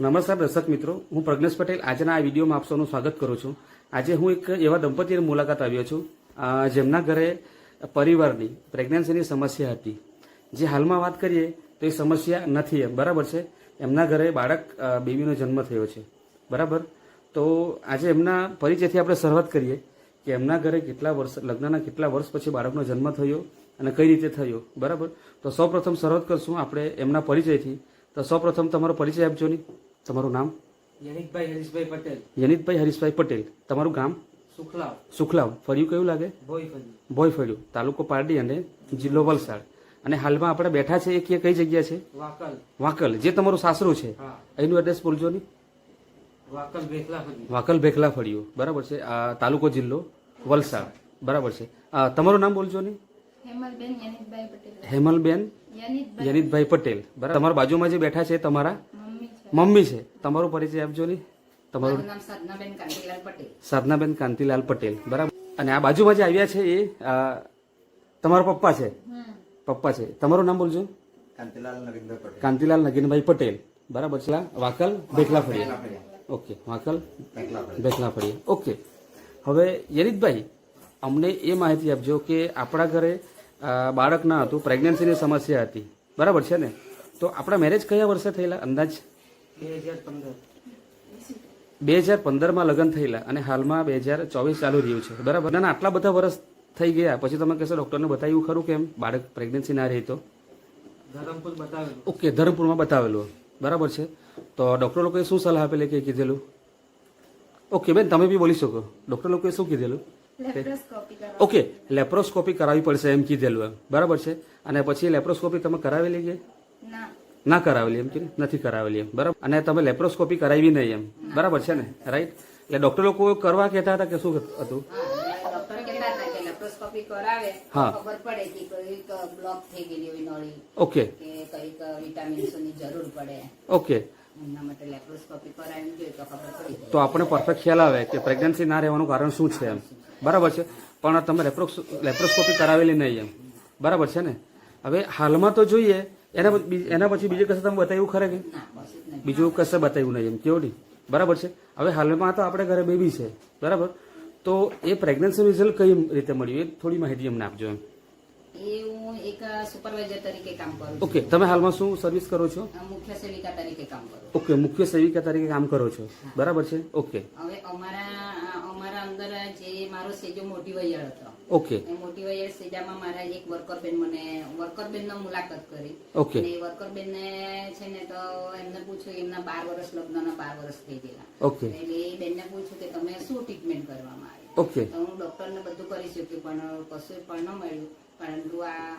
નમસ્કાર દર્શક મિત્રો, હું પ્રજ્ઞેશ પટેલ. આજના આ વિડીયોમાં આપ સૌનું સ્વાગત કરું છું. આજે હું એક એવા દંપતીની મુલાકાત આવ્યો છું જેમના ઘરે પરિવારની પ્રેગ્નન્સીની સમસ્યા હતી. જે હાલમાં વાત કરીએ, તો એ સમસ્યા નથી એમ. બરાબર છે? એમના ઘરે બાળક બેબીનો જન્મ થયો છે. બરાબર? તો આજે એમના પરિચયથી આપણે શરૂઆત કરીએ કે એમના ઘરે કેટલા વર્ષ, લગ્નના કેટલા વર્ષ પછી બાળકનો જન્મ થયો અને કઈ રીતે થયો. બરાબર? તો સૌપ્રથમ શરૂઆત કરશું આપણે એમના પરિચયથી. તો સૌપ્રથમ તમારો પરિચય આપજો ને. તમારું નામ? યનિતભાઈ હરીશભાઈ પટેલ. યનિતભાઈ હરીશભાઈ પટેલ. તમારું ગામ? સુખલાવ. સુખલાવ. ફર્યું કયું લાગે? ભોય ભોય ફળ્યું તાલુકો પારડી અને જિલ્લો વલસાડ. અને હાલમાં આપણે બેઠા છે એ કઈ જગ્યા છે? વાકલ. વાંકલ. જે તમારું સાસરું છે. એનું એડ્રેસ બોલજો ને. વાકલ ભેખલા વાકલ વાંકલ ભેખલા ફળ્યું બરાબર છે. આ તાલુકો જિલ્લો વલસાડ. બરાબર છે. તમારું નામ બોલજો ની. હેમલબેન યનિતભાઈ પટેલ. હેમલબેન યનિતભાઈ. યનિતભાઈ પટેલ. બરાબર. તમારા બાજુમાં જે બેઠા છે તમારા? મમ્મી છે. તમારો પરિચય આપજો ને. તમારું સાધનાબેન કાંતિલાલ પટેલ. સાધનાબેન કાંતિલાલ પટેલ. બરાબર. અને આ બાજુમાં જે આવ્યા છે એ તમારા પપ્પા છે? પપ્પા છે. તમારું નામ બોલજો. કાંતિલાલ નરેન્દ્ર પટેલ. કાંતિલાલ નગીનભાઈ પટેલ. બરાબર છે. વાકલ ભેખલા ફળિયા ઓકે. વાકલ ભેખલા પટેલ ફળિયા ઓકે. હવે યનિતભાઈ અમને એ માહિતી આપજો કે આપણા ઘરે બાળક ના હતું પ્રેગ્નન્સીની સમસ્યા હતી. બરાબર છે ને? તો આપણા મેરેજ કયા વર્ષે થયેલા? અંદાજ? બે હજાર પંદર. બે હજાર પંદરમાં લગ્ન થયેલા અને હાલમાં બે હજાર ચોવીસ ચાલુ રહ્યું છે. બરાબર? ના આટલા બધા વર્ષ થઈ ગયા. પછી તમે કહેશો ડૉક્ટરને બતાવ્યું ખરું કેમ? બાળક પ્રેગ્નન્સી ના રહી તો? ધરમપુર બતાવેલું. ઓકે ધરમપુરમાં બતાવેલું. બરાબર છે? તો ડૉક્ટર લોકોએ શું સલાહ આપેલી કે કીધેલું? ઓકે બેન તમે બી બોલી શકો. ડૉક્ટર લોકોએ શું કીધેલું? ઓકે લેપ્રોસ્કોપી કરાવવી પડશે એમ કીધેલું એમ. બરાબર છે? અને પછી લેપ્રોસ્કોપી તમે કરાવેલી કે? ના. કરાવેલી એમ કે નથી કરાવેલી એમ. બરાબર? અને તમે લેપ્રોસ્કોપી કરાવી નહીં એમ. બરાબર છે ને? રાઈટ એટલે ડૉક્ટર લોકો કરવા કહેતા હતા કે શું હતું? હા ડોક્ટર કહેતા હતા કે લેપ્રોસ્કોપી કરાવે તો હા. ખબર પડે કે કંઈક બ્લોક થઈ ગયેલી હોય નળી ઓકે કે કંઈક વિટામિન્સોની જરૂર પડે. ઓકે તો આપણે પરફેક્ટ ખ્યાલ આવે કે પ્રેગ્નન્સી ના રહેવાનું કારણ શું છે એમ. બરાબર છે? પણ તમે લેપ્રોસ લેપ્રોસ્કોપી કરાવેલી નહીં એમ. બરાબર છે ને? હવે હાલમાં તો જોઈએ એના એના પછી બીજું કશે તમે બતાવ્યું ખરે કે? બીજું કશે બતાવ્યું નહીં એમ કેવું નહીં બરાબર છે? હવે હાલમાં તો આપણે ઘરે બેબી છે. બરાબર? તો એ પ્રેગ્નન્સી રિઝલ્ટ કઈ રીતે મળ્યું? એ થોડી માહિતી અમને આપજો એમ. એ હું એક સુપરવાઇઝર તરીકે કામ કરું ઓકે તમે હાલમાં શું સર્વિસ કરો છો? મુખ્ય સેવિકા તરીકે કામ કરું ઓકે મુખ્ય સેવિકા તરીકે કામ કરો છો? બરાબર છે? ઓકે. હવે અમારા અમારા અંદર જે મારો સેજો મોટી વૈયાળ હતો. ઓકે. મોટી વયે સેજામાં મારા એક વર્કર બેન મને વર્કર બેન મુલાકાત કરી. ઓકે. અને વર્કર બેન ને છે ને તો એમને પૂછ્યું એમના બાર વર્ષ લગ્નના બાર વર્ષ થઈ ગયેલા. ઓકે. એટલે એ બેનને પૂછ્યું કે તમે શું ટ્રીટમેન્ટ કરવામાં ઓકે. હું ડોક્ટરને બધું કરી શક્યું પણ કશું પણ ન મળ્યું. પરંતુ આ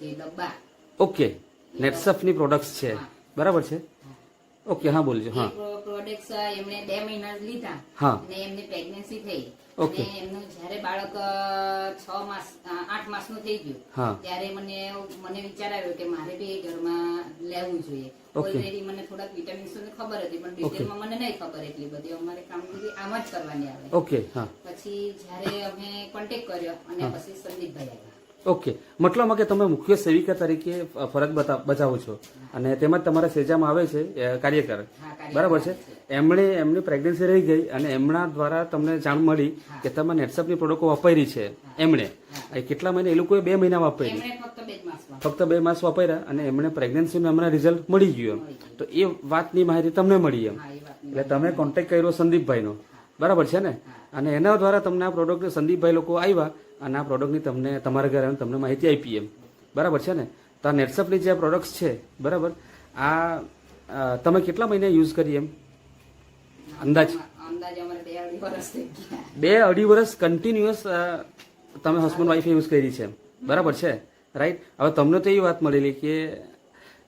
જે ડબ્બા. ઓકે. નેટસફની પ્રોડક્ટ્સ છે. બરાબર છે? ઓકે હા બોલજો હા. પ્રોડક્ટ એમણે બે મહિના લીધા. હા. ને એમની પ્રેગ્નન્સી થઈ. ઓકે. એમનું જ્યારે બાળક છ માસ આઠ માસનું થઈ ગયું ત્યારે મને મને વિચાર આવ્યો કે મારે બી એ ઘરમાં લેવું જોઈએ. ઓલરેડી મને થોડાક વિટામિન્સની ખબર હતી પણ ડિટેલમાં મને નહીં ખબર એટલી બધી. અમારે કામગીરી આમ જ કરવાની આવે. ઓકે હા. પછી જ્યારે અમે કોન્ટેક્ટ કર્યો અને પછી સંદીપભાઈ આવ્યા. ઓકે. મતલબમાં કે તમે મુખ્ય સેવિકા તરીકે ફરજ બતા- બજાવો છો. અને તેમજ તમારા સેજામાં આવે છે કાર્યકર બરાબર છે? એમણે એમની પ્રેગ્નન્સી રહી ગઈ અને એમના દ્વારા તમને જાણ મળી કે તમે નેટસપની પ્રોડક્ટો વાપરી છે એમણે. કેટલા મહિને એ લોકોએ બે મહિના વાપરી. ફક્ત બે માસ વાપર્યા. અને એમણે પ્રેગ્નન્સીનું એમના રિઝલ્ટ મળી ગયું તો એ વાતની માહિતી તમને મળી એમ. એટલે તમે કોન્ટેક્ટ કર્યો સંદીપભાઈનો. બરાબર છે ને? અને એના દ્વારા તમને આ પ્રોડક્ટ સંદીપભાઈ લોકો આવ્યા અને આ પ્રોડક્ટની તમને તમારા ઘરે તમને માહિતી આપી એમ. બરાબર છે ને? તો આ નેટસપની જે પ્રોડક્ટ્સ છે બરાબર? આ તમે કેટલા મહિને યુઝ કરી એમ? અંદાજ? બે અઢી વર્ષ બે અઢી વર્ષ કન્ટિન્યુઅસ તમે હસબન્ડ વાઈફે યુઝ કરી છે બરાબર છે? રાઈટ હવે તમને તો એવી વાત મળેલી કે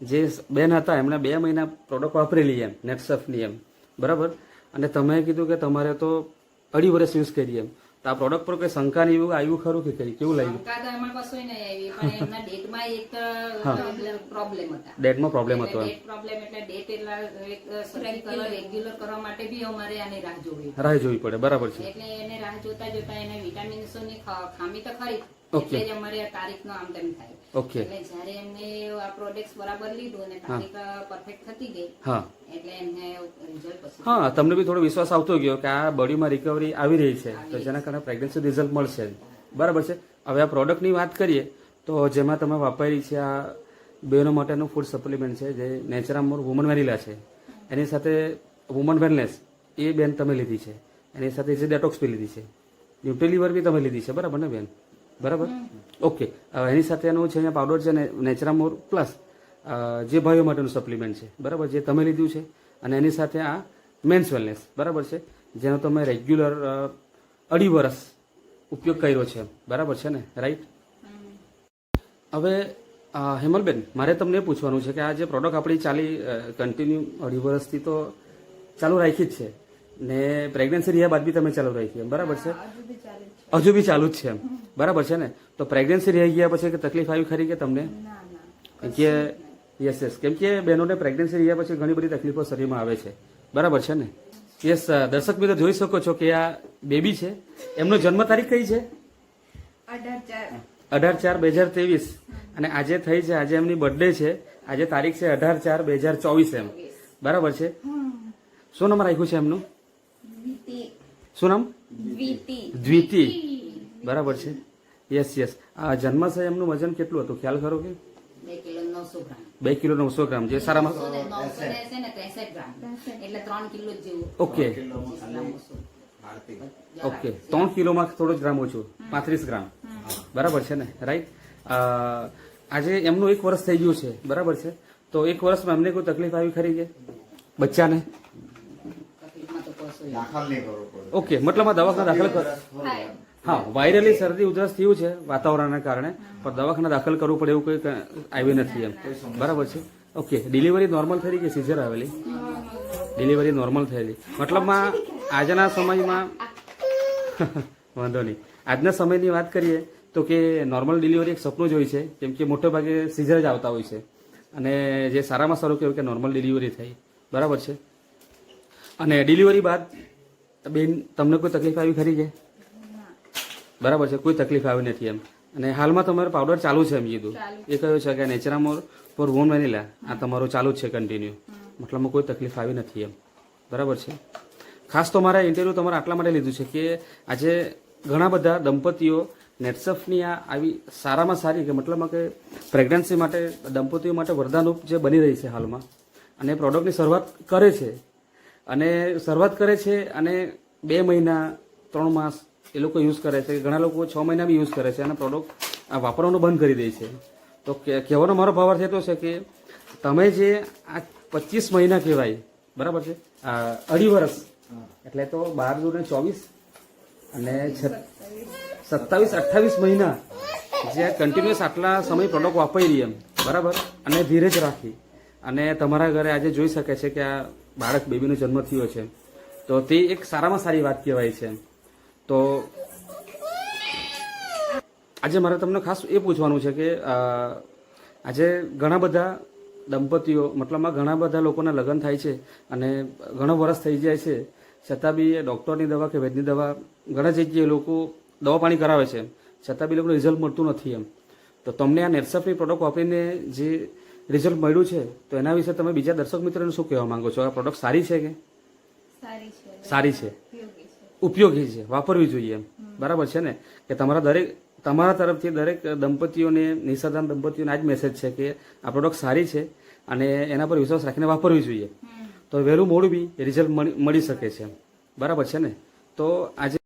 જે બેન હતા એમણે બે મહિના પ્રોડક્ટ વાપરેલી એમ નેટસફની એમ. બરાબર? અને તમે કીધું કે તમારે તો અઢી વર્ષ યુઝ કરી એમ. તો આ પ્રોડક્ટ પર કોઈ શંકા ને એવું આવ્યું ખરું કે કઈ? કેવું લાગ્યું? શંકા તો એમાં કશું નહીં આવી પણ એમના ડેટમાં એક પ્રોબ્લેમ હતા. ડેટમાં પ્રોબ્લેમ હતો ડેટ પ્રોબ્લેમ એટલે ડેટ એટલા રેગ્યુલર કરવા માટે બી અમારે આની રાહ જોવી રાહ જોવી પડે બરાબર છે. એટલે એને રાહ જોતા જોતા એને વિટામિન્સોની ખામી તો ખરી. ઓકે. એટલે જ અમારે તારીખનો આમ તેમ થાય. ઓકે એટલે જ્યારે એમને આ પ્રોડક્ટ બરાબર લીધું અને તારીખ પરફેક્ટ થતી ગઈ હા. એટલે એમને રિઝલ્ટ પછી હા તમને બી થોડો વિશ્વાસ આવતો ગયો કે આ બોડીમાં રિકવરી આવી રહી છે. તો જેના કારણે પ્રેગ્નન્સી રિઝલ્ટ મળશે. બરાબર છે? હવે આ પ્રોડક્ટની વાત કરીએ તો જેમાં તમે વાપરી છે આ બહેનો માટેનું ફૂડ સપ્લિમેન્ટ છે જે નેચરામોર વુમન વેનીલા છે. એની સાથે વુમન વેલનેસ એ બેન તમે લીધી છે. એની સાથે જે ડેટોક્સ બી લીધી છે. ન્યુટ્રેલીવર બી તમે લીધી છે. બરાબર ને બેન? બરાબર? ઓકે. હવે એની સાથે એનું છે અહીંયા પાવડર છે ને નેચરામોર પ્લસ જે ભાઈઓ માટેનું સપ્લિમેન્ટ છે. બરાબર? જે તમે લીધું છે. અને એની સાથે આ મેન્સ વેલનેસ બરાબર છે? જેનો તમે રેગ્યુલર અઢી વર્ષ ઉપયોગ કર્યો છે. બરાબર છે ને? રાઈટ હવે હેમલબેન મારે તમને પૂછવાનું છે કે આ જે પ્રોડક્ટ આપણી ચાલી કન્ટિન્યુ અઢી વર્ષથી તો ચાલુ રાખી જ છે. ને પ્રેગ્નન્સી રહ્યા બાદ બી તમે ચાલુ રહી છે બરાબર છે? હજુ બી ચાલુ જ છે. એમ બરાબર છે ને? તો પ્રેગ્નન્સી રહી ગયા પછી કે તકલીફ આવી ખરી કે તમને? કે યસ યસ કેમ કે બહેનોને પ્રેગ્નન્સી રહ્યા પછી ઘણી બધી તકલીફો શરીરમાં આવે છે બરાબર છે ને? યસ દર્શક મિત્રો જોઈ શકો છો કે આ બેબી છે એમનો જન્મ તારીખ કઈ છે? અઢાર ચાર. બે હજાર ત્રેવીસ. અને આજે થઈ છે આજે એમની બર્થડે છે આજે તારીખ છે અઢાર ચાર બે હજાર ચોવીસ એમ બરાબર છે? શું નામ રાખ્યું છે એમનું? શું નામ? દ્વિતિ. બરાબર છે. યસ યસ આ જન્માશય એમનું વજન કેટલું હતું? ખ્યાલ ખરો કે? બે કિલો નવસો ગ્રામ. જે સારામાં? ઓકે. ઓકે. ત્રણ કિલોમાં થોડો જ ગ્રામ ઓછું. પાંત્રીસ ગ્રામ. બરાબર છે ને? રાઈટ આજે એમનું એક વર્ષ થઈ ગયું છે. બરાબર છે? તો એક વર્ષમાં એમને કોઈ તકલીફ આવી ખરી કે? બચ્ચાને? દાખલ નહીં કરવો પડે. ઓકે મતલબ આ દવાખાના દાખલ હા. વાયરલી શરદી ઉધરસ થયું છે વાતાવરણના કારણે પણ દવાખાના દાખલ કરવું પડે એવું કોઈ આવ્યું નથી એમ. બરાબર છે? ઓકે ડિલિવરી નોર્મલ થઈ કે સિઝર આવેલી? ડિલિવરી નોર્મલ થયેલી. મતલબમાં આજના સમયમાં વાંધો નહીં. આજના સમયની વાત કરીએ તો કે નોર્મલ ડિલિવરી એક સપનું જ હોય છે કેમ કે મોટે ભાગે સિઝર જ આવતા હોય છે. અને જે સારામાં સારું કહેવું કે નોર્મલ ડિલિવરી થઈ બરાબર છે? અને ડિલિવરી બાદ બેન તમને કોઈ તકલીફ આવી ખરી છે બરાબર છે કોઈ તકલીફ આવી નથી એમ. અને હાલમાં તમારો પાવડર ચાલુ છે એમ કીધું. એ કયો છે કે નેચરામોર ફોર વોન વેનીલા આ તમારું ચાલુ જ છે કન્ટિન્યુ મતલબમાં કોઈ તકલીફ આવી નથી એમ. બરાબર છે. ખાસ તો મારા ઇન્ટરવ્યૂ તમારે આટલા માટે લીધું છે કે આજે ઘણા બધા દંપતીઓ નેટસફની આ આવી સારામાં સારી કે મતલબમાં કે પ્રેગ્નન્સી માટે દંપતીઓ માટે વરદાનરૂપ જે બની રહી છે હાલમાં અને એ પ્રોડક્ટની શરૂઆત કરે છે અને શરૂઆત કરે છે અને બે મહિના, ત્રણ માસ એ લોકો યુઝ કરે છે. ઘણા લોકો છ મહિના બી યુઝ કરે છે અને પ્રોડક્ટ વાપરવાનું બંધ કરી દે છે. તો કહેવાનો મારો ભાવાર્થ એટલો છે કે, તમે જે આ પચીસ મહિના કહેવાય, બરાબર છે? અઢી વર્ષ, એટલે તો બાર ને ચોવીસ અને સત્તાવીસ, અઠ્ઠાવીસ મહિના જે કન્ટિન્યુઅસ આટલા સમય પ્રોડક્ટ વાપરી એમ, બરાબર? અને ધીરે જ રાખી. અને તમારા ઘરે આજે જોઈ શકે છે કે આ બાળક બેબીનો જન્મ થયો છે. તો તે એક સારામાં સારી વાત કહેવાય છે. તો આજે મારે તમને ખાસ એ પૂછવાનું છે કે આજે ઘણા બધા દંપતીઓ મતલબમાં ઘણા બધા લોકોના લગ્ન થાય છે અને ઘણો વરસ થઈ જાય છે. છતાં બી એ ડૉક્ટરની દવા કે વૈદની દવા ઘણા જગ્યાએ લોકો દવા પાણી કરાવે છે. છતાં બી લોકોને રિઝલ્ટ મળતું નથી એમ. તો તમને આ નેટસફની પ્રોડક્ટ વાપરીને જે રિઝલ્ટ મળ્યું છે તો એના વિશે તમે બીજા દર્શક મિત્રોને શું કહેવા માંગો છો? આ પ્રોડક્ટ સારી છે કે? સારી છે. ઉપયોગી છે. વાપરવી જોઈએ એમ. બરાબર છે ને? કે તમારા દરેક તમારા તરફથી દરેક દંપતીઓને નિસર્જન દંપતીઓને આ જ મેસેજ છે કે આ પ્રોડક્ટ સારી છે અને એના પર વિશ્વાસ રાખીને વાપરવી જોઈએ. તો વહેલું મોડું બી રિઝલ્ટ મળી શકે છે બરાબર છે ને? તો આજે